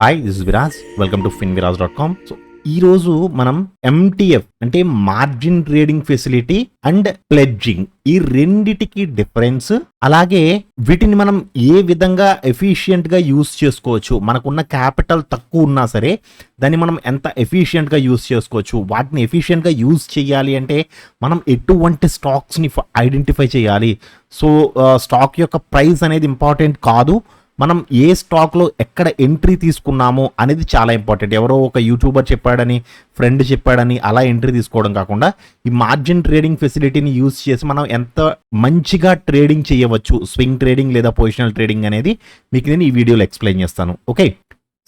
Hi this Viraj welcome to fin Viraj dot com so ఈ రోజు మనం MTF అంటే margin trading facility and pledging ఈ రెండిటికి డిఫరెన్స్ అలాగే వీటిని మనం ఏ విధంగా ఎఫిషియంట్గా యూస్ చేసుకోవచ్చు మనకున్న క్యాపిటల్ తక్కువ ఉన్నా సరే దాన్ని మనం ఎంత ఎఫిషియంట్గా యూస్ చేసుకోవచ్చు వాటిని ఎఫిషియంట్గా యూస్ చేయాలి అంటే మనం ఎటువంటి స్టాక్స్ని ఐడెంటిఫై చేయాలి. సో స్టాక్ యొక్క ప్రైస్ అనేది ఇంపార్టెంట్ కాదు. మనం ఏ స్టాక్లో ఎక్కడ ఎంట్రీ తీసుకున్నామో అనేది చాలా ఇంపార్టెంట్. ఎవరో ఒక యూట్యూబర్ చెప్పాడని ఫ్రెండ్ చెప్పాడని అలా ఎంట్రీ తీసుకోవడం కాకుండా ఈ మార్జిన్ ట్రేడింగ్ ఫెసిలిటీని యూస్ చేసి మనం ఎంత మంచిగా ట్రేడింగ్ చేయవచ్చు స్వింగ్ ట్రేడింగ్ లేదా పొజిషనల్ ట్రేడింగ్ అనేది మీకు నేను ఈ వీడియోలో ఎక్స్ప్లెయిన్ చేస్తాను. ఓకే?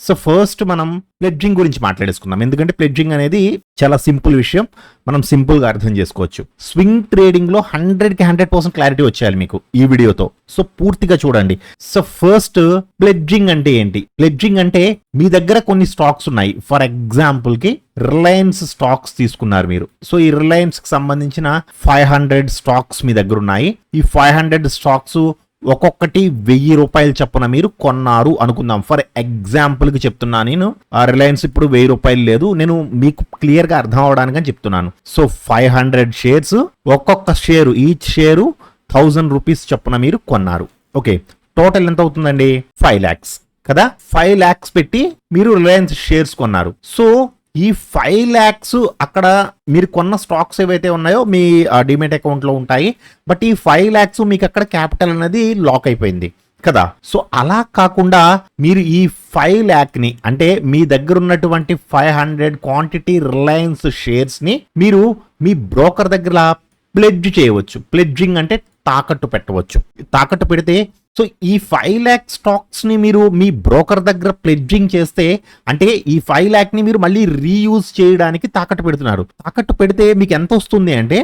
సో ఫస్ట్ మనం ప్లెడ్జింగ్ గురించి మాట్లాడేసుకుందాం. ఎందుకంటే ప్లెడ్జింగ్ అనేది చాలా సింపుల్ విషయం. మనం సింపుల్గా అర్థం చేసుకోవచ్చు. స్వింగ్ ట్రేడింగ్లో హండ్రెడ్కి హండ్రెడ్ పర్సెంట్ క్లారిటీ వచ్చేయాలి మీకు ఈ వీడియోతో. సో పూర్తిగా చూడండి. సో ఫస్ట్ ప్లెడ్జింగ్ అంటే ఏంటి? ప్లెడ్జింగ్ అంటే మీ దగ్గర కొన్ని స్టాక్స్ ఉన్నాయి. ఫర్ ఎగ్జాంపుల్కి రిలయన్స్ స్టాక్స్ తీసుకున్నారు మీరు. సో ఈ రిలయన్స్కి సంబంధించిన ఫైవ్ హండ్రెడ్ స్టాక్స్ మీ దగ్గర ఉన్నాయి. ఈ ఫైవ్ హండ్రెడ్ స్టాక్స్ ఒక్కొక్కటి వెయ్యి రూపాయలు చొప్పున మీరు కొన్నారు అనుకుందాం. ఫర్ ఎగ్జాంపుల్కి చెప్తున్నా నేను రిలయన్స్ ఇప్పుడు వెయ్యి రూపాయలు లేదు నేను మీకు క్లియర్గా అర్థం అవడానికి చెప్తున్నాను. సో ఫైవ్ హండ్రెడ్ షేర్స్ ఒక్కొక్క share each share thousand rupees చొప్పున మీరు కొన్నారు. ఓకే టోటల్ ఎంత అవుతుందండి? ఫైవ్ ల్యాక్స్ కదా? ఫైవ్ ల్యాక్స్ పెట్టి మీరు రిలయన్స్ షేర్స్ కొన్నారు. సో ఈ ఫైవ్ ల్యాక్స్ అక్కడ మీరు కొన్న స్టాక్స్ ఏవైతే ఉన్నాయో మీ డిమెట్ అకౌంట్లో ఉంటాయి. బట్ ఈ ఫైవ్ ల్యాక్స్ మీకు అక్కడ క్యాపిటల్ అనేది లాక్ అయిపోయింది. కదా? సో అలా కాకుండా మీరు ఈ ఫైవ్ ల్యాక్ని అంటే మీ దగ్గర ఉన్నటువంటి ఫైవ్ హండ్రెడ్ క్వాంటిటీ రిలయన్స్ షేర్స్ని మీరు మీ బ్రోకర్ దగ్గర ప్లెడ్జ్ చేయవచ్చు. ప్లెడ్జింగ్ అంటే తాకట్టు పెట్టవచ్చు. తాకట్టు పెడితే సో ఈ ఫైవ్ ల్యాక్ స్టాక్స్ని మీరు మీ బ్రోకర్ దగ్గర ప్లెడ్జింగ్ చేస్తే అంటే ఈ ఫైవ్ ల్యాక్ని మీరు మళ్ళీ రీయూజ్ చేయడానికి తాకట్టు పెడుతున్నారు. తాకట్టు పెడితే మీకు ఎంత వస్తుంది అంటే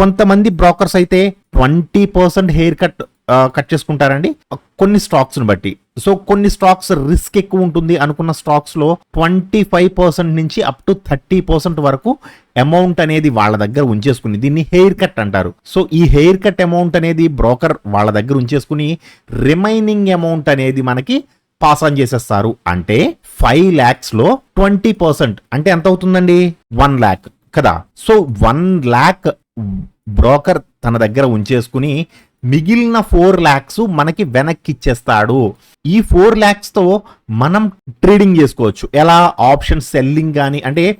కొంతమంది బ్రోకర్స్ అయితే twenty percent hair cut cut చేసుకుంటారండి. కొన్ని స్టాక్స్ని బట్టి. సో కొన్ని స్టాక్స్ రిస్క్ ఎక్కువ ఉంటుంది అనుకున్న స్టాక్స్లో ట్వంటీ ఫైవ్ పర్సెంట్ నుంచి అప్ టు థర్టీ పర్సెంట్ వరకు అమౌంట్ అనేది వాళ్ళ దగ్గర ఉంచేసుకుని దీన్ని హెయిర్ కట్ అంటారు. సో ఈ హెయిర్ కట్ అమౌంట్ అనేది బ్రోకర్ వాళ్ళ దగ్గర ఉంచేసుకుని రిమైనింగ్ అమౌంట్ అనేది మనకి పాస్ ఆన్ చేసేస్తారు. అంటే ఫైవ్ ల్యాక్స్లో ట్వంటీ పర్సెంట్ అంటే ఎంత అవుతుందండి? వన్ ల్యాక్ కదా. సో వన్ ల్యాక్ బ్రోకర్ తన దగ్గర ఉంచేసుకుని మిగిలిన ఫోర్ ల్యాక్స్ మనకి వెనక్కి ఇచ్చేస్తాడు ఈ ఫోర్ ల్యాక్స్తో మనం ట్రేడింగ్ చేసుకోవచ్చు. ఎలా? ఆప్షన్ సెల్లింగ్ కానీ అంటే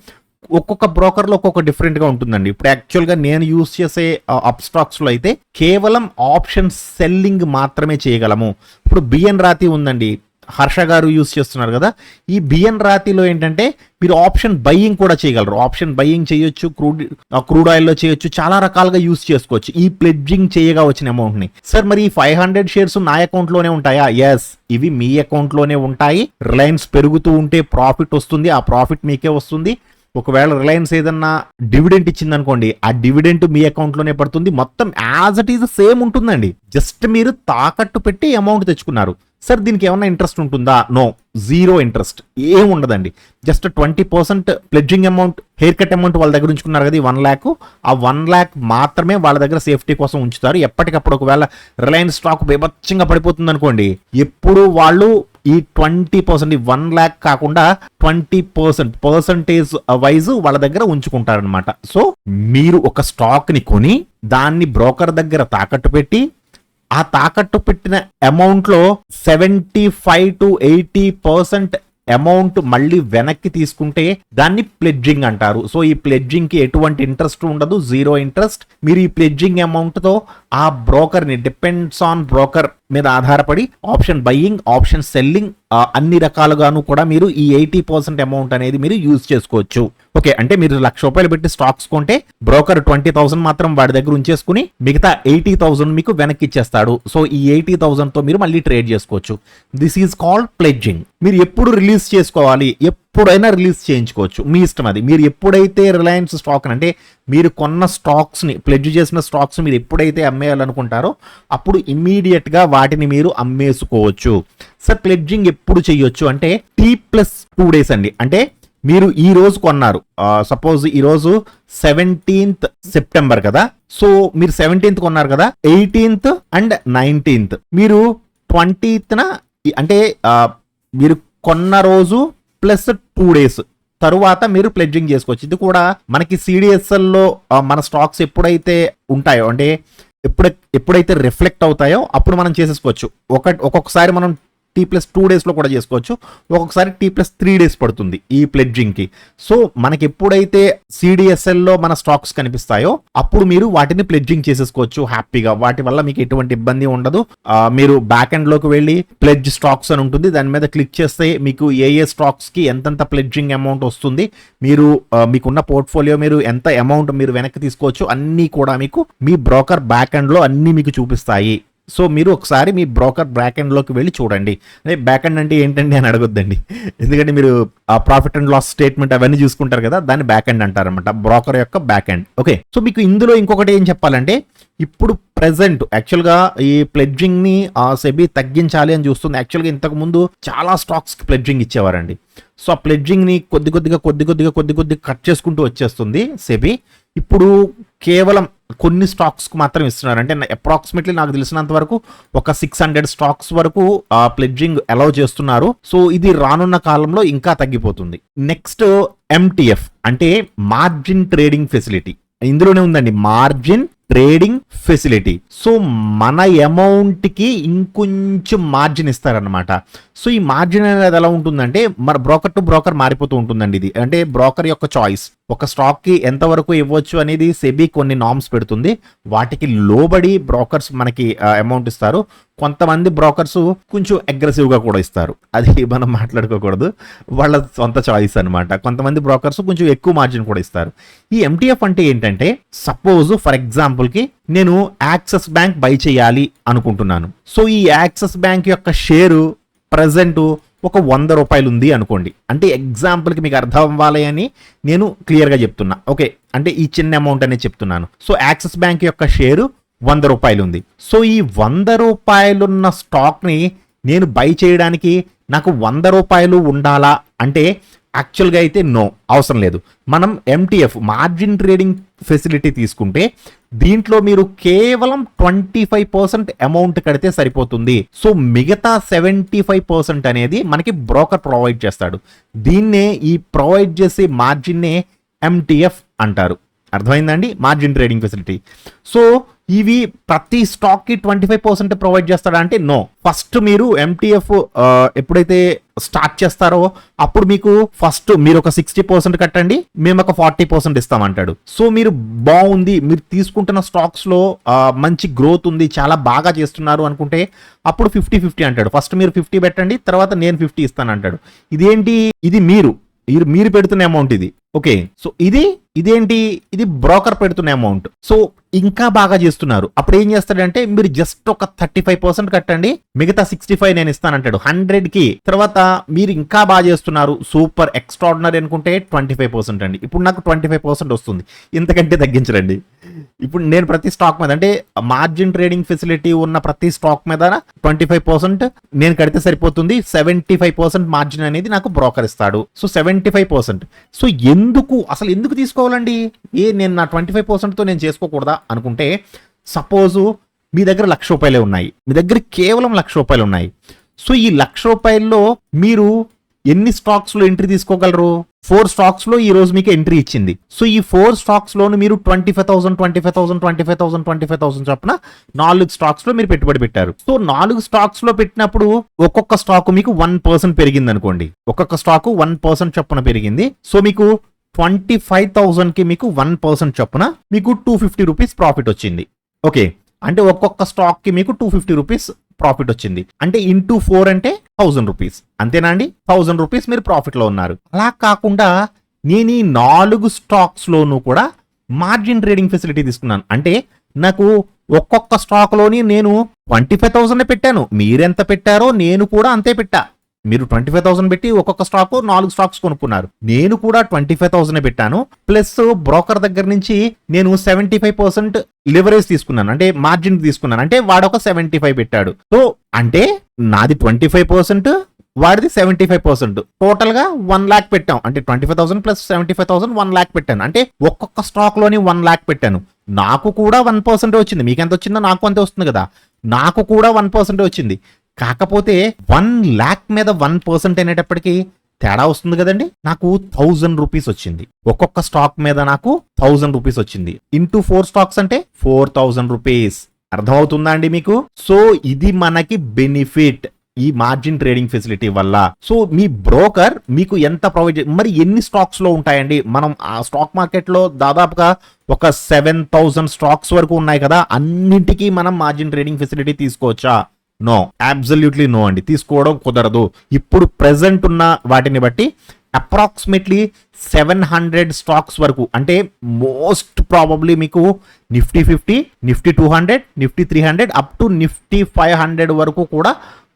ఒక్కొక్క బ్రోకర్లో ఒక్కొక్క డిఫరెంట్గా ఉంటుందండి. ఇప్పుడు యాక్చువల్గా నేను యూస్ చేసే అప్ అయితే కేవలం ఆప్షన్ సెల్లింగ్ మాత్రమే చేయగలము. ఇప్పుడు బిఎన్ రాతి ఉందండి. హర్ష గారు యూస్ చేస్తున్నారు కదా ఈ బిఎన్ రాతిలో ఏంటంటే మీరు ఆప్షన్ బయ్యింగ్ కూడా చేయగలరు. ఆప్షన్ బయ్యింగ్ చేయొచ్చు క్రూడ్ క్రూడ్ ఆయిల్లో చేయొచ్చు చాలా రకాలుగా యూస్ చేసుకోవచ్చు. ఈ ప్లెడ్జింగ్ చేయగా వచ్చిన అమౌంట్ని సార్ మరి ఈ ఫైవ్ హండ్రెడ్ షేర్స్ నా అకౌంట్లోనే ఉంటాయా? ఎస్ ఇవి మీ అకౌంట్లోనే ఉంటాయి. రిలయన్స్ పెరుగుతూ ఉంటే ప్రాఫిట్ వస్తుంది. ఆ ప్రాఫిట్ మీకే వస్తుంది. ఒకవేళ రిలయన్స్ ఏదన్నా డివిడెంట్ ఇచ్చింది అనుకోండి ఆ డివిడెంట్ మీ అకౌంట్లోనే పడుతుంది. మొత్తం యాజ్ ఇట్ ఈజ్ సేమ్ ఉంటుందండి. జస్ట్ మీరు తాకట్టు పెట్టి అమౌంట్ తెచ్చుకున్నారు. సార్ దీనికి ఏమైనా ఇంట్రెస్ట్ ఉంటుందా? నో జీరో ఇంట్రెస్ట్ ఏం ఉండదండి. Just twenty percent pledging amount haircut amount వాళ్ళ దగ్గర ఉంచుకున్నారు కదా ఈ వన్ ల్యాక్ ఆ వన్ ల్యాక్ మాత్రమే వాళ్ళ దగ్గర సేఫ్టీ కోసం ఉంచుతారు. ఎప్పటికప్పుడు ఒకవేళ రిలయన్స్ స్టాక్ బీభత్సంగా పడిపోతుంది అనుకోండి ఎప్పుడు వాళ్ళు ఈ ట్వంటీ పర్సెంట్ ఈ వన్ ల్యాక్ కాకుండా ట్వంటీ పర్సెంట్ పర్సంటేజ్ వైజ్ వాళ్ళ దగ్గర ఉంచుకుంటారనమాట సో మీరు ఒక స్టాక్ని కొని దాన్ని బ్రోకర్ దగ్గర తాకట్టు పెట్టి ఆ తాకట్టు పెట్టిన అమౌంట్లో seventy five to eighty percent amount మళ్ళీ వెనక్కి తీసుకుంటే దాన్ని ప్లెడ్జింగ్ అంటారు. సో ఈ ప్లెడ్జింగ్కి ఎటువంటి ఇంట్రెస్ట్ ఉండదు జీరో ఇంట్రెస్ట్ మీరు ఈ ప్లెడ్జింగ్ అమౌంట్తో ఆ బ్రోకర్ని డిపెండ్స్ ఆన్ బ్రోకర్ మీద ఆధారపడి ఆప్షన్ బయ్యింగ్ ఆప్షన్ సెల్లింగ్ అన్ని రకాలుగాను కూడా మీరు ఈ ఎయిటీ పర్సెంట్ అమౌంట్ అనేది మీరు యూజ్ చేసుకోవచ్చు. ఓకే అంటే మీరు లక్ష రూపాయలు పెట్టి స్టాక్స్ కొంటే బ్రోకర్ ట్వంటీ థౌసండ్ మాత్రం వాడి దగ్గర ఉంచేసుకుని మిగతా ఎయిటీ థౌసండ్ మీకు వెనక్కి ఇచ్చేస్తాడు. సో ఈ ఎయిటీ థౌసండ్తో మీరు మళ్ళీ ట్రేడ్ చేసుకోవచ్చు. దిస్ ఈజ్ కాల్డ్ ప్లెడ్జింగ్ మీరు ఎప్పుడు రిలీజ్ చేసుకోవాలి? ఎప్పుడైనా రిలీజ్ చేయించుకోవచ్చు. మీ ఇష్టం అది. మీరు ఎప్పుడైతే రిలయన్స్ స్టాక్ అంటే మీరు కొన్న స్టాక్స్ని ప్లెడ్జ్ చేసిన స్టాక్స్ మీరు ఎప్పుడైతే అమ్మేయాలనుకుంటారో అప్పుడు ఇమ్మీడియట్గా వాటిని మీరు అమ్మేసుకోవచ్చు. సార్ ప్లెడ్జింగ్ ఎప్పుడు చేయొచ్చు? అంటే టీ ప్లస్ టూ డేస్ అండి. అంటే మీరు ఈ రోజు కొన్నారు. సపోజ్ ఈ రోజు సెవెంటీన్త్ సెప్టెంబర్ కదా. సో మీరు సెవెంటీన్త్ కొన్నారు కదా. ఎయిటీన్త్ అండ్ నైన్టీన్త్ మీరు ట్వంటీత్న అంటే మీరు కొన్న రోజు ప్లస్ టూ డేస్ తరువాత మీరు ప్లెడ్జింగ్ చేసుకోవచ్చు. ఇది కూడా మనకి సిడిఎస్ఎల్లో మన స్టాక్స్ ఎప్పుడైతే ఉంటాయో అంటే ఎప్పుడు ఎప్పుడైతే రిఫ్లెక్ట్ అవుతాయో అప్పుడు మనం చేసేసుకోవచ్చు. ఒక ఒక్కొక్కసారి మనం టీ ప్లస్ టూ డేస్లో కూడా చేసుకోవచ్చు. ఒక్కొక్కసారి టీ ప్లస్ త్రీ డేస్ పడుతుంది ఈ ప్లెడ్జింగ్కి సో మనకి ఎప్పుడైతే సిడిఎస్ఎల్లో మన స్టాక్స్ కనిపిస్తాయో అప్పుడు మీరు వాటిని ప్లెడ్జింగ్ చేసేసుకోవచ్చు హ్యాపీగా. వాటి వల్ల మీకు ఎటువంటి ఇబ్బంది ఉండదు. మీరు బ్యాక్ ఎండ్లోకి వెళ్ళి ప్లెడ్జ్ స్టాక్స్ అని ఉంటుంది. దాని మీద క్లిక్ చేస్తే మీకు ఏ ఏ స్టాక్స్కి ఎంతెంత ప్లెడ్జింగ్ అమౌంట్ వస్తుంది మీరు మీకున్న పోర్ట్ఫోలియో మీరు ఎంత అమౌంట్ మీరు వెనక్కి తీసుకోవచ్చు అన్నీ కూడా మీకు మీ బ్రోకర్ బ్యాక్ ఎండ్లో అన్నీ మీకు చూపిస్తాయి. సో మీరు ఒకసారి మీ బ్రోకర్ బ్యాక్ ఎండ్లోకి వెళ్ళి చూడండి. బ్యాక్ ఎండ్ అంటే ఏంటండి అని అడగొద్దండి. ఎందుకంటే మీరు ఆ ప్రాఫిట్ అండ్ లాస్ స్టేట్మెంట్ అవన్నీ చూసుకుంటారు కదా దాన్ని బ్యాక్ ఎండ్ అంటారనమాట బ్రోకర్ యొక్క బ్యాక్ ఎండ్. ఓకే సో మీకు ఇందులో ఇంకొకటి ఏం చెప్పాలంటే ఇప్పుడు ప్రెసెంట్ యాక్చువల్గా ఈ ప్లెడ్జింగ్ని ఆ సెబీ తగ్గించాలి అని చూస్తుంది. యాక్చువల్గా ఇంతకు ముందు చాలా స్టాక్స్కి ప్లెడ్జింగ్ ఇచ్చేవారండి. సో ఆ ప్లెడ్జింగ్ని కొద్ది కొద్దిగా కొద్ది కొద్దిగా కొద్ది కొద్దిగా కట్ చేసుకుంటూ వచ్చేస్తుంది సెబీ. ఇప్పుడు కేవలం కొన్ని స్టాక్స్కు మాత్రం ఇస్తున్నారు. అంటే అప్రాక్సిమేట్లీ నాకు తెలిసినంత వరకు ఒక సిక్స్ హండ్రెడ్ స్టాక్స్ వరకు ప్లెడ్జింగ్ అలౌ చేస్తున్నారు. సో ఇది రానున్న కాలంలో ఇంకా తగ్గిపోతుంది. నెక్స్ట్ ఎంటీఎఫ్ అంటే మార్జిన్ ట్రేడింగ్ ఫెసిలిటీ ఇందులోనే ఉందండి మార్జిన్ ట్రేడింగ్ ఫెసిలిటీ సో మన అమౌంట్కి ఇంకొంచెం మార్జిన్ ఇస్తారనమాట సో ఈ మార్జిన్ అనేది ఎలా ఉంటుందంటే మన బ్రోకర్ టు బ్రోకర్ మారిపోతూ ఉంటుందండి ఇది. అంటే బ్రోకర్ యొక్క చాయిస్ ఒక స్టాక్కి ఎంతవరకు ఇవ్వచ్చు అనేది సెబీ కొన్ని నామ్స్ పెడుతుంది. వాటికి లోబడి బ్రోకర్స్ మనకి అమౌంట్ ఇస్తారు. కొంతమంది బ్రోకర్స్ కొంచెం అగ్రెసివ్గా కూడా ఇస్తారు. అది మనం మాట్లాడుకోకూడదు. వాళ్ళ సొంత చాయిస్ అనమాట కొంతమంది బ్రోకర్స్ కొంచెం ఎక్కువ మార్జిన్ కూడా ఇస్తారు. ఈ ఎంటీఎఫ్ అంటే ఏంటంటే సపోజ్ ఫర్ ఎగ్జాంపుల్కి నేను యాక్సిస్ బ్యాంక్ బై చేయాలి అనుకుంటున్నాను. సో ఈ యాక్సిస్ బ్యాంక్ యొక్క షేరు ప్రజెంట్ ఒక వంద రూపాయలు ఉంది అనుకోండి. అంటే ఎగ్జాంపుల్కి మీకు అర్థం అవ్వాలి అని నేను క్లియర్గా చెప్తున్నా. ఓకే. అంటే ఈ చిన్న అమౌంట్ అనేది చెప్తున్నాను. సో యాక్సిస్ బ్యాంక్ యొక్క షేరు వంద రూపాయలు ఉంది సో ఈ వంద రూపాయలున్న స్టాక్ని నేను బై చేయడానికి నాకు వంద రూపాయలు ఉండాలా? అంటే యాక్చువల్గా అయితే నో. అవసరం లేదు. మనం ఎంటీఎఫ్ మార్జిన్ ట్రేడింగ్ ఫెసిలిటీ తీసుకుంటే దీంట్లో మీరు కేవలం ట్వంటీ ఫైవ్ పర్సెంట్ అమౌంట్ కడితే సరిపోతుంది. సో మిగతా సెవెంటీ ఫైవ్ పర్సెంట్ అనేది మనకి బ్రోకర్ ప్రొవైడ్ చేస్తాడు. దీన్నే ఈ ప్రొవైడ్ చేసే మార్జిన్నే ఎంటీఎఫ్ అంటారు. అర్థమైందండి మార్జిన్ ట్రేడింగ్ ఫెసిలిటీ సో ఇవి ప్రతి స్టాక్కి ట్వంటీ ఫైవ్ పర్సెంట్ ప్రొవైడ్ చేస్తాడా అంటే నో. ఫస్ట్ మీరు ఎంటీఎఫ్ ఎప్పుడైతే స్టార్ట్ చేస్తారో అప్పుడు మీకు ఫస్ట్ మీరు ఒక సిక్స్టీ పర్సెంట్ కట్టండి మేము ఒక ఫార్టీ పర్సెంట్ ఇస్తామంటాడు. సో మీరు బాగుంది మీరు తీసుకుంటున్న స్టాక్స్లో మంచి గ్రోత్ ఉంది చాలా బాగా చేస్తున్నారు అనుకుంటే అప్పుడు ఫిఫ్టీ ఫిఫ్టీ అంటాడు. ఫస్ట్ మీరు ఫిఫ్టీ పెట్టండి తర్వాత నేను ఫిఫ్టీ ఇస్తాను అంటాడు ఇదేంటి? ఇది మీరు. మీరు మీరు పెడుతున్న అమౌంట్ ఇది. ఓకే. సో ఇది ఇదేంటి? ఇది బ్రోకర్ పెడుతున్న అమౌంట్ సో ఇంకా బాగా చేస్తున్నారు. అప్పుడు ఏం చేస్తాడంటే మీరు జస్ట్ ఒక థర్టీ ఫైవ్ పర్సెంట్ కట్టండి మిగతా సిక్స్టీ ఫైవ్ నేను ఇస్తానంటాడు. హండ్రెడ్కి తర్వాత మీరు ఇంకా బాగా చేస్తున్నారు సూపర్ ఎక్స్ట్రాడినరీ అనుకుంటే ట్వంటీ ఫైవ్ పర్సెంట్ అండి. ఇప్పుడు నాకు ట్వంటీ ఫైవ్ పర్సెంట్ వస్తుంది. ఇంతకంటే తగ్గించరండి. ఇప్పుడు నేను ప్రతి స్టాక్ మీద అంటే మార్జిన్ ట్రేడింగ్ ఫెసిలిటీ ఉన్న ప్రతి స్టాక్ మీద ట్వంటీ ఫైవ్ పర్సెంట్ నేను కడితే సరిపోతుంది. సెవెంటీ ఫైవ్ పర్సెంట్ మార్జిన్ అనేది నాకు బ్రోకర్ ఇస్తాడు. So seventy five percent so ఎందుకు అసలు ఎందుకు తీసుకోవాలండి? ఏ నేను నా ట్వంటీ ఫైవ్ పర్సెంట్తో నేను చేసుకోకూడదా? అనుకుంటే సపోజు మీ దగ్గర లక్ష రూపాయలే ఉన్నాయి. మీ దగ్గర కేవలం లక్ష రూపాయలు ఉన్నాయి. సో ఈ లక్ష రూపాయల్లో మీరు ఎన్ని స్టాక్స్లో ఎంట్రీ తీసుకోగలరు? ఫోర్ స్టాక్స్లో ఈ రోజు మీకు ఎంట్రీ ఇచ్చింది. సో ఈ ఫోర్ స్టాక్స్లోను మీరు twenty five thousand twenty five thousand twenty five thousand twenty five thousand చొప్పున నాలుగు స్టాక్స్లో మీరు పెట్టుబడి పెట్టారు. సో నాలుగు స్టాక్స్లో పెట్టినప్పుడు ఒక్కొక్క స్టాక్ మీకు వన్ పర్సెంట్ పెరిగింది అనుకోండి ఒక్కొక్క స్టాక్ వన్ పర్సెంట్ చొప్పున పెరిగింది. సో మీకు ట్వంటీ ఫైవ్ థౌసండ్కి మీకు వన్ పర్సెంట్ చొప్పున మీకు టూ ఫిఫ్టీ రూపీస్ ప్రాఫిట్ వచ్చింది. ఓకే అంటే ఒక్కొక్క స్టాక్కి మీకు టూ ఫిఫ్టీ రూపీస్ ప్రాఫిట్ వచ్చింది. అంటే ఇంటూ ఫోర్ అంటే థౌసండ్ రూపీస్ అంతేనా అండి? థౌసండ్ రూపీస్ మీరు ప్రాఫిట్లో ఉన్నారు. అలా కాకుండా నేను ఈ నాలుగు స్టాక్స్ లోను కూడా మార్జిన్ ట్రేడింగ్ ఫెసిలిటీ తీసుకున్నాను. అంటే నాకు ఒక్కొక్క స్టాక్లోని నేను ట్వంటీ ఫైవ్ థౌసండ్ పెట్టాను. మీరెంత పెట్టారో నేను కూడా అంతే పెట్టా. మీరు ట్వంటీ ఫైవ్ థౌసండ్ పెట్టి ఒక్కొక్క స్టాక్ నాలుగు స్టాక్స్ కొనుక్కున్నారు. నేను కూడా ట్వంటీ ఫైవ్ థౌసండ్ పెట్టాను. ప్లస్ బ్రోకర్ దగ్గర నుంచి నేను సెవెంటీ ఫైవ్ పర్సెంట్ లివరేజ్ తీసుకున్నాను. అంటే మార్జిన్ తీసుకున్నాను. అంటే వాడు ఒక సెవెంటీ ఫైవ్ పెట్టాడు. సో అంటే నాది ట్వంటీ ఫైవ్ పర్సెంట్ వాడిది సెవెంటీ ఫైవ్ పర్సెంట్ టోటల్గా వన్ లాక్ పెట్టాం. అంటే twenty five thousand plus seventy five thousand one lakh పెట్టాను. అంటే ఒక్కొక్క స్టాక్లోని వన్ లాక్ పెట్టాను. నాకు కూడా వన్ పర్సెంట్ వచ్చింది. మీకు ఎంత వచ్చిందో నాకు అంతే వస్తుంది కదా. నాకు కూడా వన్ పర్సెంట్ వచ్చింది. కాకపోతే వన్ ల్యాక్ మీద వన్ పర్సెంట్ అనేటప్పటికీ తేడా వస్తుంది కదండి? నాకు థౌజండ్ రూపీస్ వచ్చింది. ఒక్కొక్క స్టాక్ మీద నాకు థౌజండ్ రూపీస్ వచ్చింది. ఇంటూ ఫోర్ స్టాక్స్ అంటే ఫోర్ థౌజండ్ రూపీస్. అర్థమవుతుందా అండి మీకు? సో ఇది మనకి బెనిఫిట్ ఈ మార్జిన్ ట్రేడింగ్ ఫెసిలిటీ వల్ల. సో మీ బ్రోకర్ మీకు ఎంత ప్రొవైడ్ మరి ఎన్ని స్టాక్స్లో ఉంటాయండి? మనం ఆ స్టాక్ మార్కెట్లో దాదాపుగా ఒక సెవెన్ థౌసండ్ స్టాక్స్ వరకు ఉన్నాయి కదా? అన్నింటికీ మనం మార్జిన్ ట్రేడింగ్ ఫెసిలిటీ తీసుకోవచ్చా? నో. అబ్సల్యూట్లీ నో అండి. తీసుకోవడం కుదరదు. ఇప్పుడు ప్రెసెంట్ ఉన్న వాటిని బట్టి అప్రాక్సిమేట్లీ సెవెన్ హండ్రెడ్ స్టాక్స్ వరకు అంటే మోస్ట్ ప్రాబబ్లీ మీకు Nifty fifty Nifty two hundred Nifty three hundred up to Nifty five hundred వరకు కూడా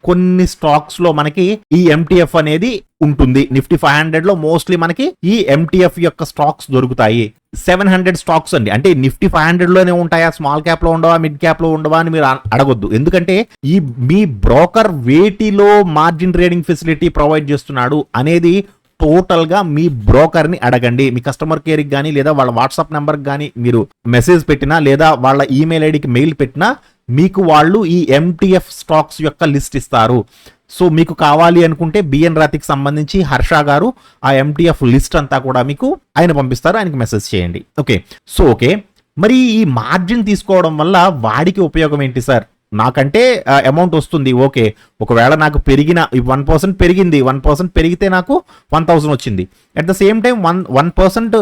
కొన్ని స్టాక్స్లో మనకి ఈ ఎంటీఎఫ్ అనేది ఉంటుంది. నిఫ్టీ ఫైవ్ హండ్రెడ్లో మోస్ట్లీ మనకి ఈ ఎంటీఎఫ్ యొక్క స్టాక్స్ దొరుకుతాయి. సెవెన్ హండ్రెడ్ స్టాక్స్ అండి. అంటే నిఫ్టీ ఫైవ్ హండ్రెడ్లోనే ఉంటాయా? స్మాల్ క్యాప్లో ఉండవా? మిడ్ క్యాప్లో ఉండవా అని మీరు అడగొద్దు. ఎందుకంటే ఈ మీ బ్రోకర్ వేటిలో మార్జిన్ ట్రేడింగ్ ఫెసిలిటీ ప్రొవైడ్ చేస్తున్నాడు అనేది టోటల్గా మీ బ్రోకర్ని అడగండి. మీ కస్టమర్ కేర్కి కానీ లేదా వాళ్ళ వాట్సాప్ నెంబర్ కానీ మీరు మెసేజ్ పెట్టినా లేదా వాళ్ళ ఈమెయిల్ ఐడికి మెయిల్ పెట్టినా మీకు వాళ్ళు ఈ ఎంటీఎఫ్ స్టాక్స్ యొక్క లిస్ట్ ఇస్తారు. సో మీకు కావాలి అనుకుంటే బిఎన్ రాతికి సంబంధించి హర్ష గారు ఆ ఎంటీఎఫ్ లిస్ట్ అంతా కూడా మీకు ఆయన పంపిస్తారు ఆయనకి మెసేజ్ చేయండి. ఓకే. So okay. మరి ఈ మార్జిన్ తీసుకోవడం వల్ల వాడికి ఉపయోగం ఏంటి సార్? నాకంటే అమౌంట్ వస్తుంది. ఓకే. ఒకవేళ నాకు పెరిగిన వన్ పర్సెంట్ పెరిగింది వన్ పర్సెంట్ పెరిగితే నాకు వన్ థౌసండ్ వచ్చింది. At the same time one one percent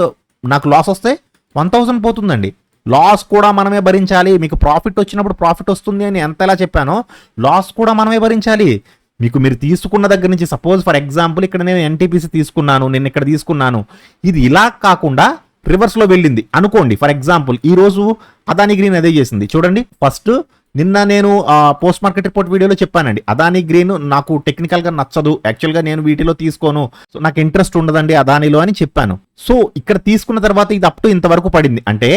నాకు లాస్ వస్తే వన్ థౌసండ్ పోతుందండి. లాస్ కూడా మనమే భరించాలి. మీకు ప్రాఫిట్ వచ్చినప్పుడు ప్రాఫిట్ వస్తుంది అని ఎంతలా చెప్పానో లాస్ కూడా మనమే భరించాలి. మీకు మీరు తీసుకున్న దగ్గర నుంచి సపోజ్ ఫర్ ఎగ్జాంపుల్ ఇక్కడ నేను ఎన్టీపీసీ తీసుకున్నాను నేను ఇక్కడ తీసుకున్నాను. ఇది ఇలా కాకుండా రివర్స్లో వెళ్ళింది. అనుకోండి ఫర్ ఎగ్జాంపుల్ ఈ రోజు అదాని గ్రీన్ అదే చేసింది. చూడండి ఫస్ట్ నిన్న నేను పోస్ట్ మార్కెట్ రిపోర్ట్ వీడియోలో చెప్పానండి. అదాని గ్రీన్ నాకు టెక్నికల్గా నచ్చదు. యాక్చువల్గా నేను వీటిలో తీసుకోను. సో నాకు ఇంట్రెస్ట్ ఉండదండి అదానిలో అని చెప్పాను. సో ఇక్కడ తీసుకున్న తర్వాత ఇది అప్ టు ఇంతవరకు పడింది. అంటే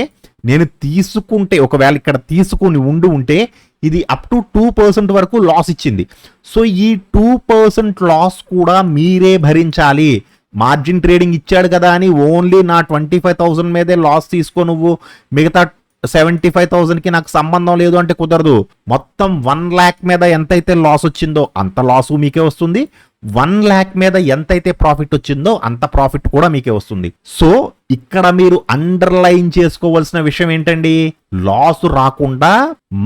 నేను తీసుకుంటే ఒకవేళ ఇక్కడ తీసుకుని ఉండి ఉంటే ఇది అప్ టు టూ పర్సెంట్ వరకు లాస్ ఇచ్చింది. సో ఈ టూ పర్సెంట్ లాస్ కూడా మీరే భరించాలి. మార్జిన్ ట్రేడింగ్ ఇచ్చాడు కదా అని ఓన్లీ నా ట్వంటీ ఫైవ్ థౌసండ్ మీదే లాస్ తీసుకో నువ్వు. మిగతా సెవెంటీ ఫైవ్ థౌసండ్కి నాకు సంబంధం లేదు అంటే కుదరదు. మొత్తం వన్ ల్యాక్ మీద ఎంతైతే లాస్ వచ్చిందో అంత లాస్ మీకే వస్తుంది. వన్ ల్యాక్ మీద ఎంతైతే ప్రాఫిట్ వచ్చిందో అంత ప్రాఫిట్ కూడా మీకే వస్తుంది. సో ఇక్కడ మీరు అండర్లైన్ చేసుకోవాల్సిన విషయం ఏంటండి? లాస్ రాకుండా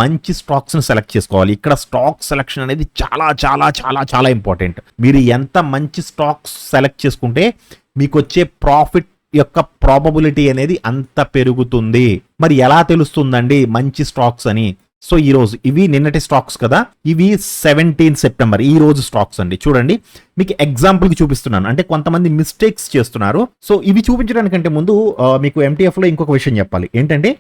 మంచి స్టాక్స్ని సెలెక్ట్ చేసుకోవాలి. ఇక్కడ స్టాక్ సెలెక్షన్ అనేది చాలా చాలా చాలా చాలా ఇంపార్టెంట్. మీరు ఎంత మంచి స్టాక్స్ సెలెక్ట్ చేసుకుంటే మీకు వచ్చే ప్రాఫిట్ యొక్క ప్రాబబిలిటీ అనేది అంత పెరుగుతుంది. మరి ఎలా తెలుస్తుందండి మంచి స్టాక్స్ అని? సో ఈ రోజు ఇవి నిన్నటి స్టాక్స్ కదా? ఇవి సెవెంటీన్ సెప్టెంబర్. ఈ రోజు స్టాక్స్ అండి. చూడండి. మీకు ఎగ్జాంపుల్కి చూపిస్తున్నాను. అంటే కొంతమంది మిస్టేక్స్ చేస్తున్నారు. సో ఇవి చూపించడానికంటే ముందు మీకు ఎంటీఎఫ్లో లో ఇంకొక విషయం చెప్పాలి. ఏంటంటే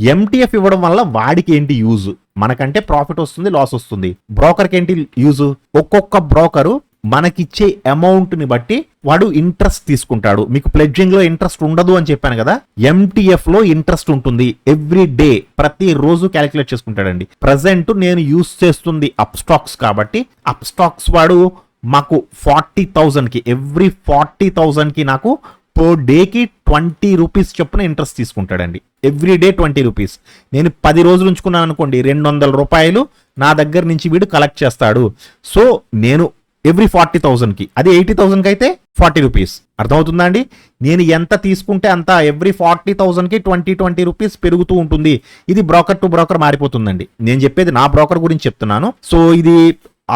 ఎంటీఎఫ్ ఇవ్వడం వల్ల వాడికి ఏంటి యూజ్? మనకంటే ప్రాఫిట్ వస్తుంది లాస్ వస్తుంది. బ్రోకర్కి ఏంటి యూజ్? ఒక్కొక్క బ్రోకరు మనకిచ్చే అమౌంట్ని బట్టి వాడు ఇంట్రెస్ట్ తీసుకుంటాడు. మీకు ప్లెడ్జింగ్లో ఇంట్రెస్ట్ ఉండదు అని చెప్పాను కదా? ఎంటీఎఫ్లో ఇంట్రెస్ట్ ఉంటుంది. ఎవ్రీ డే ప్రతి రోజు క్యాలిక్యులేట్ చేసుకుంటాడండి. ప్రజెంట్ నేను యూస్ చేస్తుంది అప్ స్టాక్స్ కాబట్టి అప్ స్టాక్స్ వాడు మాకు ఫార్టీ థౌజండ్కి ఎవ్రీ ఫార్టీ థౌజండ్కి నాకు పర్ డేకి ట్వంటీ రూపీస్ చొప్పున ఇంట్రెస్ట్ తీసుకుంటాడండి. ఎవ్రీ డే ట్వంటీ రూపీస్ నేను పది రోజులు ఉంచుకున్నాను అనుకోండి రెండు వందల రూపాయలు నా దగ్గర నుంచి వీడు కలెక్ట్ చేస్తాడు. సో నేను ఎవ్రీ ఫార్టీ థౌసండ్కి అది ఎయిటీ థౌసండ్కి అయితే ఫార్టీ రూపీస్. అర్థమవుతుందా అండి? నేను ఎంత తీసుకుంటే అంత ఎవ్రీ ఫార్టీ థౌసండ్కి ట్వంటీ ట్వంటీ రూపీస్ పెరుగుతూ ఉంటుంది. ఇది బ్రోకర్ టు బ్రోకర్ మారిపోతుందండి. నేను చెప్పేది నా బ్రోకర్ గురించి చెప్తున్నాను. సో ఇది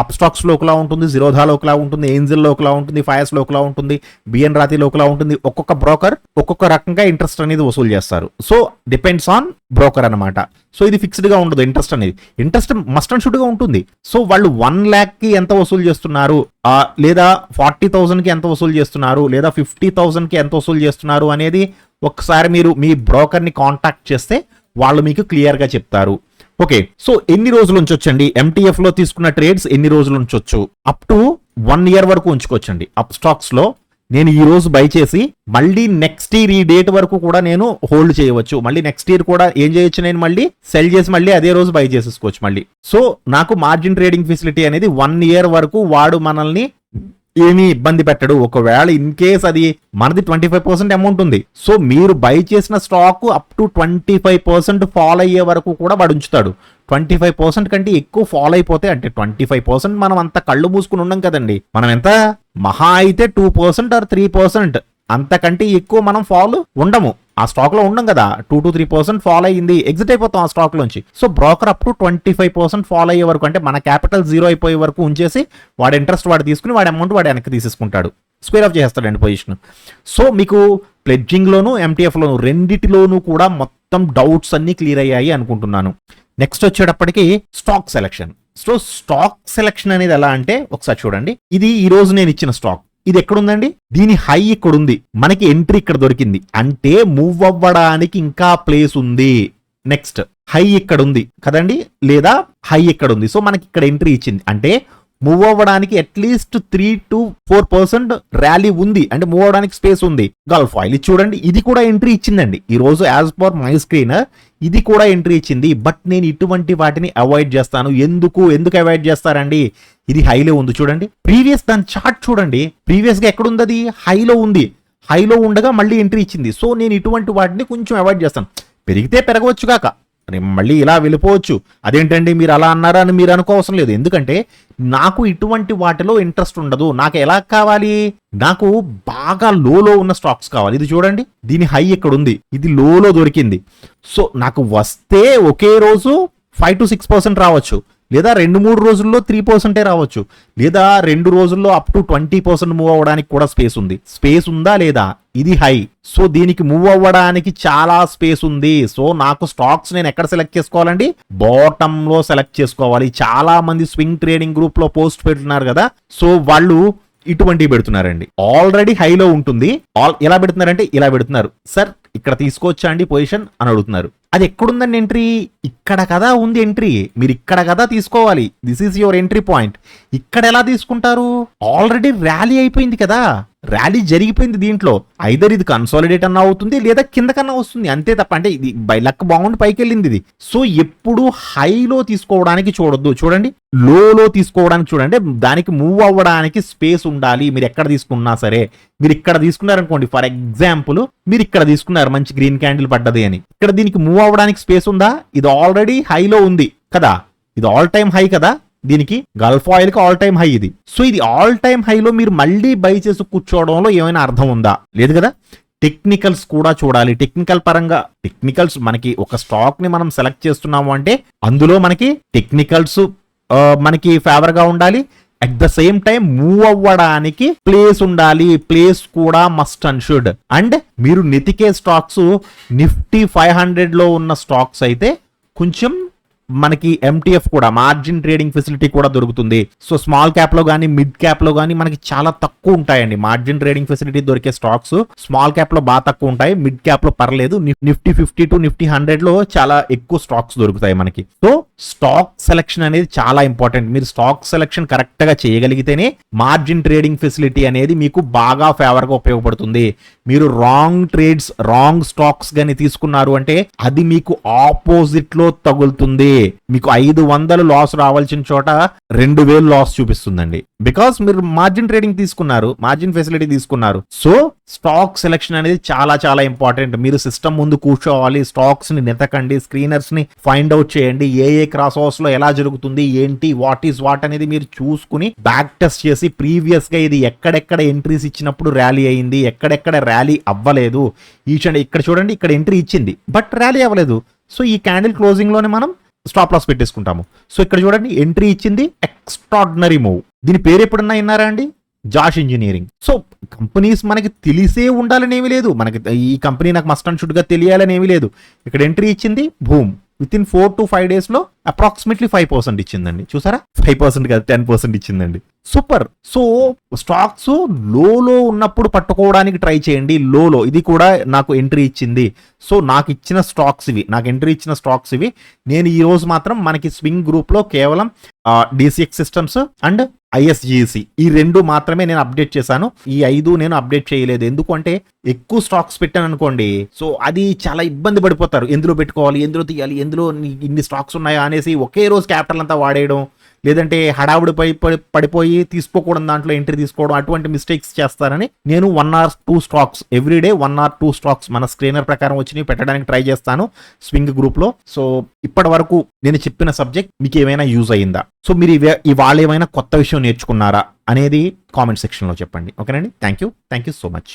అప్ స్టాక్స్ ఒకలా ఉంటుంది జిరోధాలో ఒకలా ఉంటుంది ఏంజిల్లో ఒకలా ఉంటుంది ఫైర్స్లో ఒకలా ఉంటుంది బిఎన్ రాతిలో ఒకలా ఉంటుంది. ఒక్కొక్క బ్రోకర్ ఒక్కొక్క రకంగా ఇంట్రెస్ట్ అనేది వసూలు చేస్తారు. సో డిపెండ్స్ ఆన్ బ్రోకర్ అన్నమాట. సో ఇది ఫిక్స్డ్గా ఉండదు ఇంట్రెస్ట్ అనేది. ఇంట్రెస్ట్ మస్ట్ అండ్ షుడ్గా ఉంటుంది. సో వాళ్ళు వన్ ల్యాక్కి ఎంత వసూలు చేస్తున్నారు? లేదా ఫార్టీ థౌసండ్కి ఎంత వసూలు చేస్తున్నారు? లేదా ఫిఫ్టీ థౌసండ్కి ఎంత వసూలు చేస్తున్నారు అనేది ఒకసారి మీరు మీ బ్రోకర్ని కాంటాక్ట్ చేస్తే వాళ్ళు మీకు క్లియర్గా చెప్తారు. ఓకే సో ఎన్ని రోజులు ఉంచొచ్చండి? ఎంటీఎఫ్లో తీసుకున్న ట్రేడ్స్ ఎన్ని రోజులు ఉంచొచ్చు? అప్ టు వన్ ఇయర్ వరకు ఉంచుకోవచ్చండి. అప్ స్టాక్స్లో నేను ఈ రోజు బై చేసి మళ్ళీ నెక్స్ట్ ఇయర్ ఈ డేట్ వరకు కూడా నేను హోల్డ్ చేయవచ్చు. మళ్ళీ నెక్స్ట్ ఇయర్ కూడా ఏం చేయొచ్చు నేను మళ్ళీ? సెల్ చేసి మళ్ళీ అదే రోజు బై చేసేసుకోవచ్చు మళ్ళీ. సో నాకు మార్జిన్ ట్రేడింగ్ ఫెసిలిటీ అనేది వన్ ఇయర్ వరకు వాడు మనల్ని ఏమీ ఇబ్బంది పెట్టడు. ఒకవేళ ఇన్ కేస్ అది మనది ట్వంటీ ఫైవ్ పర్సెంట్ అమౌంట్ ఉంది. సో మీరు బై చేసిన stock up to twenty five percent fall అయ్యే వరకు కూడా వాడు ఉంచుతాడు. ట్వంటీ ఫైవ్ పర్సెంట్ కంటే ఎక్కువ ఫాలో అయిపోతే అంటే ట్వంటీ ఫైవ్ పర్సెంట్ మనం అంత కళ్ళు మూసుకుని ఉన్నాం కదండి. మనం ఎంత? మహా అయితే two percent or three percent అంతకంటే ఎక్కువ మనం ఫాలో ఉండము. ఆ స్టాక్లో ఉండం కదా. Two to three percent fall అయ్యింది. ఎగ్జిట్ అయిపోతాం ఆ స్టాక్ లోంచి so broker up to twenty five percent fall అయ్యే వరకు అంటే మన క్యాపిటల్ జీరో అయిపోయే వరకు ఉంచేసి వాడి ఇంట్రెస్ట్ వాడు తీసుకుని వాడి అమౌంట్ వాడు వెనక్కి తీసేసుకుంటాడు. స్క్వేర్ ఆఫ్ చేస్తాడండి పొజిషన్. సో మీకు ప్లెడ్జింగ్లోను ఎంటీఎఫ్లోను రెండిటిలోనూ కూడా మొత్తం డౌట్స్ అన్ని క్లియర్ అయ్యాయి అనుకుంటున్నాను. నెక్స్ట్ వచ్చేటప్పటికి stock selection. So stock selection అనేది ఎలా అంటే ఒకసారి చూడండి. ఇది ఈ రోజు నేను ఇచ్చిన స్టాక్. ఇది ఎక్కడుందండి దీని హై ఇక్కడ ఉంది మనకి ఎంట్రీ ఇక్కడ దొరికింది. అంటే మూవ్ అవ్వడానికి ఇంకా ప్లేస్ ఉంది. నెక్స్ట్. హై ఇక్కడ ఉంది కదండి? లేదా హై ఇక్కడ ఉంది సో మనకి ఇక్కడ ఎంట్రీ ఇచ్చింది. అంటే మూవ్ అవ్వడానికి at least three to four percent rally ఉంది. అంటే మూవ్ అవ్వడానికి స్పేస్ ఉంది. గల్ఫ్ ఆయిల్ ఇది చూడండి ఇది కూడా ఎంట్రీ ఇచ్చిందండి. ఈ రోజు యాజ్ పర్ మై స్క్రీన్ ఇది కూడా ఎంట్రీ ఇచ్చింది. బట్ నేను ఇటువంటి వాటిని అవాయిడ్ చేస్తాను. ఎందుకు? ఎందుకు అవాయిడ్ చేస్తారండి? ఇది హైలో ఉంది చూడండి. ప్రీవియస్ దాని చార్ట్ చూడండి. ప్రీవియస్గా ఎక్కడుంది అది? హైలో ఉంది. హైలో ఉండగా మళ్ళీ ఎంట్రీ ఇచ్చింది. సో నేను ఇటువంటి వాటిని కొంచెం అవాయిడ్ చేస్తాను. పెరిగితే పెరగవచ్చు కాక. మళ్ళీ ఇలా వెళ్ళిపోవచ్చు. అదేంటండి మీరు అలా అన్నారా అని మీరు అనుకోవసరం లేదు. ఎందుకంటే నాకు ఇటువంటి వాటిలో ఇంట్రెస్ట్ ఉండదు. నాకు ఎలా కావాలి? నాకు బాగా లోలో ఉన్న స్టాక్స్ కావాలి. ఇది చూడండి. దీని హై ఇక్కడ ఉంది ఇది లోలో దొరికింది. సో నాకు వస్తే ఒకే రోజు ఫైవ్ టు సిక్స్ పర్సెంట్ రావచ్చు. లేదా రెండు మూడు రోజుల్లో త్రీ పర్సెంటే రావచ్చు. లేదా రెండు రోజుల్లో up to twenty percent move అవ్వడానికి కూడా స్పేస్ ఉంది. స్పేస్ ఉందా లేదా? ఇది హై. సో దీనికి మూవ్ అవ్వడానికి చాలా స్పేస్ ఉంది. సో నాకు స్టాక్స్ నేను ఎక్కడ సెలెక్ట్ చేసుకోవాలండి? బాటమ్లో సెలెక్ట్ చేసుకోవాలి. చాలా మంది స్వింగ్ ట్రేడింగ్ గ్రూప్లో పోస్ట్ పెడుతున్నారు కదా. సో వాళ్ళు ఇటువంటివి పెడుతున్నారండి. ఆల్రెడీ హైలో ఉంటుంది. ఆల్ ఎలా పెడుతున్నారంటే ఇలా పెడుతున్నారు. సార్ ఇక్కడ తీసుకోవచ్చా అండి పొజిషన్ అని అడుగుతున్నారు. అది ఎక్కడుందండి ఎంట్రీ ఇక్కడ కదా ఉంది ఎంట్రీ మీరు ఇక్కడ కదా తీసుకోవాలి. This is your entry point ఇక్కడ ఎలా తీసుకుంటారు? ఆల్రెడీ ర్యాలీ అయిపోయింది కదా. ర్యాలీ జరిగిపోయింది దీంట్లో. ఐదర్ ఇది కన్సాలిడేట్ అన్న అవుతుంది లేదా కిందకన్నా వస్తుంది. అంతే తప్ప అంటే ఇది బై లక్ బాగుండి పైకి వెళ్ళింది ఇది. సో ఎప్పుడు హైలో తీసుకోవడానికి చూడొద్దు. చూడండి. లోలో తీసుకోవడానికి చూడండి. దానికి మూవ్ అవ్వడానికి స్పేస్ ఉండాలి. మీరు ఎక్కడ తీసుకున్నా సరే. మీరు ఇక్కడ తీసుకున్నారనుకోండి ఫర్ ఎగ్జాంపుల్ మీరు ఇక్కడ తీసుకున్నారు మంచి గ్రీన్ క్యాండిల్ పడ్డది అని. ఇక్కడ దీనికి మూవ్ అవ్వడానికి స్పేస్ ఉందా? ఇది ఆల్రెడీ హైలో ఉంది కదా. ఇది ఆల్ టైమ్ హై కదా. దీనికి గల్ఫ్ ఆయిల్కి ఆల్ టైమ్ హై ఇది. సో ఇది ఆల్ టైమ్ హైలో మీరు మళ్ళీ బై చేసి కూర్చోవడంలో ఏమైనా అర్థం ఉందా? లేదు కదా? టెక్నికల్స్ కూడా చూడాలి. టెక్నికల్ పరంగా టెక్నికల్స్ మనకి ఒక స్టాక్ని మనం సెలెక్ట్ చేస్తున్నాము అంటే అందులో మనకి టెక్నికల్స్ మనకి ఫేవర్గా ఉండాలి. At the same time move అవ్వడానికి ప్లేస్ ఉండాలి. ప్లేస్ కూడా మస్ట్ అండ్ షుడ్ అండ్ మీరు నెతికే స్టాక్స్ నిఫ్టీ ఫైవ్ హండ్రెడ్లో ఉన్న స్టాక్స్ అయితే కొంచెం మనకి ఎంటీఎఫ్ కూడా మార్జిన్ ట్రేడింగ్ ఫెసిలిటీ కూడా దొరుకుతుంది. సో స్మాల్ క్యాప్లో కానీ మిడ్ క్యాప్లో కానీ మనకి చాలా తక్కువ ఉంటాయండి. మార్జిన్ ట్రేడింగ్ ఫెసిలిటీ దొరికే స్టాక్స్ స్మాల్ క్యాప్లో బాగా తక్కువ ఉంటాయి. మిడ్ క్యాప్లో పర్లేదు. నిఫ్టీ ఫిఫ్టీ టు నిఫ్టీ హండ్రెడ్లో చాలా ఎక్కువ స్టాక్స్ దొరుకుతాయి మనకి. సో స్టాక్ సెలెక్షన్ అనేది చాలా ఇంపార్టెంట్ మీరు స్టాక్ సెలెక్షన్ కరెక్ట్గా చేయగలిగితేనే మార్జిన్ ట్రేడింగ్ ఫెసిలిటీ అనేది మీకు బాగా ఫేవర్గా ఉపయోగపడుతుంది. మీరు రాంగ్ ట్రేడ్స్ రాంగ్ స్టాక్స్ గాని తీసుకున్నారు అంటే అది మీకు ఆపోజిట్లో తగులుతుంది. మీకు ఐదు వందలు లాస్ రావాల్సిన చోట రెండు వేలు లాస్ చూపిస్తుందండి. బికాస్ మీరు మార్జిన్ ట్రేడింగ్ తీసుకున్నారు మార్జిన్ ఫెసిలిటీ తీసుకున్నారు. సో స్టాక్ సెలెక్షన్ అనేది చాలా చాలా ఇంపార్టెంట్ మీరు సిస్టమ్ ముందు కూర్చోవాలి స్టాక్స్ని నెతకండి స్క్రీనర్స్ని ఫైండ్ అవుట్ చేయండి ఏ ఏ క్రాస్ ఓవర్స్లో ఎలా జరుగుతుంది ఏంటి వాట్ ఈస్ వాట్ అనేది మీరు చూసుకుని బ్యాక్ టెస్ట్ చేసి ప్రీవియస్గా ఇది ఎక్కడెక్కడ ఎంట్రీస్ ఇచ్చినప్పుడు ర్యాలీ అయింది ఎక్కడెక్కడ ర్యాలీ అవ్వలేదు ఈ ఇక్కడ చూడండి ఇక్కడ ఎంట్రీ ఇచ్చింది బట్ ర్యాలీ అవ్వలేదు. సో ఈ క్యాండిల్ క్లోజింగ్లోనే మనం స్టాప్ లాస్ పెట్టేసుకుంటాము. సో ఇక్కడ చూడండి ఎంట్రీ ఇచ్చింది ఎక్స్ట్రాడినరీ మూవ్ దీని పేరు ఎప్పుడన్నా విన్నారా అండి? జాష్ ఇంజనీరింగ్ సో కంపెనీస్ మనకి తెలిసే ఉండాలని ఏమీ లేదు. మనకి ఈ కంపెనీ నాకు మస్ట్ అండ్ షుడ్గా తెలియాలని ఏమీ లేదు. ఇక్కడ ఎంట్రీ ఇచ్చింది boom within four to five డేస్లో అప్రాక్సిమేట్లీ ఫైవ్ పర్సెంట్ ఇచ్చిందండి. చూసారా? ఫైవ్ పర్సెంట్ కాదు టెన్ పర్సెంట్ ఇచ్చిందండి. సూపర్. సో స్టాక్స్ లోలో ఉన్నప్పుడు పట్టుకోవడానికి ట్రై చేయండి. లోలో. ఇది కూడా నాకు ఎంట్రీ ఇచ్చింది. సో నాకు ఇచ్చిన స్టాక్స్ ఇవి నాకు ఎంట్రీ ఇచ్చిన స్టాక్స్ ఇవి. నేను ఈ రోజు మాత్రం మనకి స్వింగ్ గ్రూప్లో కేవలం డిసిఎక్స్ సిస్టమ్స్ అండ్ ఐఎస్జిసి ఈ రెండు మాత్రమే నేను అప్డేట్ చేశాను. ఈ ఐదు నేను అప్డేట్ చేయలేదు. ఎందుకంటే ఎక్కువ స్టాక్స్ పెట్టాను అనుకోండి సో అది చాలా ఇబ్బంది పడిపోతారు. ఎందులో పెట్టుకోవాలి ఎందులో తీయాలి ఎందులో ఇన్ని స్టాక్స్ ఉన్నాయా అనేసి ఒకే రోజు క్యాపిటల్ అంతా వాడేయడం లేదంటే హడావుడిపై పడి- పడిపోయి తీసుకోకూడదు దాంట్లో ఎంట్రీ తీసుకోవడం అటువంటి మిస్టేక్స్ చేస్తారని నేను one or two stocks everyday one or two stocks మన స్క్రీనర్ ప్రకారం వచ్చినవి పెట్టడానికి ట్రై చేస్తాను స్వింగ్ గ్రూప్లో సో ఇప్పటి వరకు నేను చెప్పిన సబ్జెక్ట్ మీకు ఏమైనా యూజ్ అయ్యిందా? సో మీరు ఇవే ఇవాళ ఏమైనా కొత్త విషయం నేర్చుకున్నారా అనేది కామెంట్ సెక్షన్లో చెప్పండి. ఓకేనండి thank you thank you so much